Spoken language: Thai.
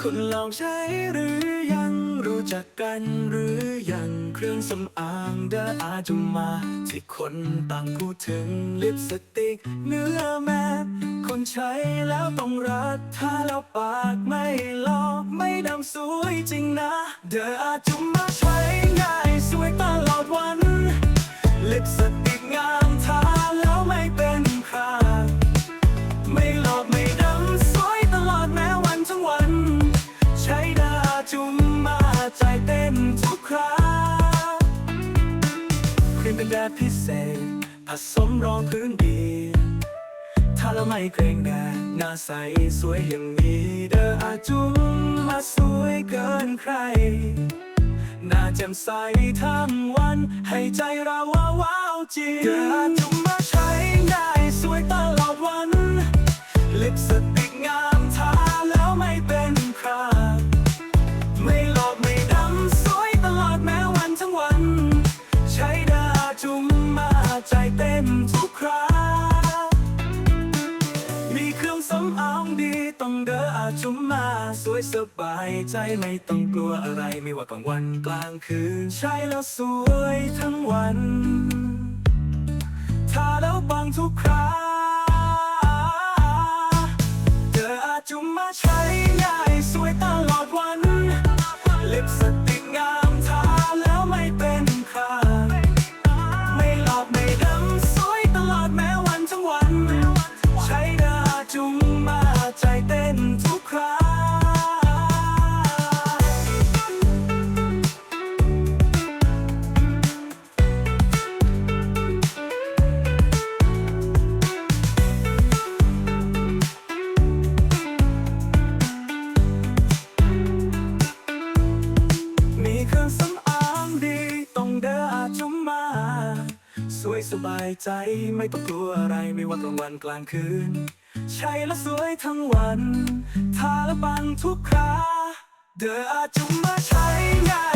คุณลองใช้หรือยังรู้จักกันหรือยังเครื่องสำอางเดออาจุมา ที่คนต่างพูดถึงลิปสติกเนื้อแมทคนใช้แล้วต้องรักถ้าแล้วปากไม่ลอกไม่ดำสวยจริงนะ เดออาจุมาใช้ แบบพิเศษ ผสมรองพื้นดี ถ้าเราไม่เกรงแดดหน้าใสสวยอย่างนี้ เดออาจุมมาสวยเกินใคร หน้าแจ่มใสทั้งวัน ให้ใจเราว้าวว้าจริงเกิดจุมมาใช้ได้สวยตลอด ต้องเด้ออาจุมมา สวยสบายใจไม่ต้องกลัวอะไรไม่ว่ากลางวันกลางคืน ใช้แล้วสวยทั้งวัน ทาแล้วปังทุกครา บายใจไม่ต้องกลัวอะไรไม่ว่ากลางวันกลางคืน ใช้และสวยทั้งวัน ทาและปังทุกคราเดออาจุมมาใช้งาน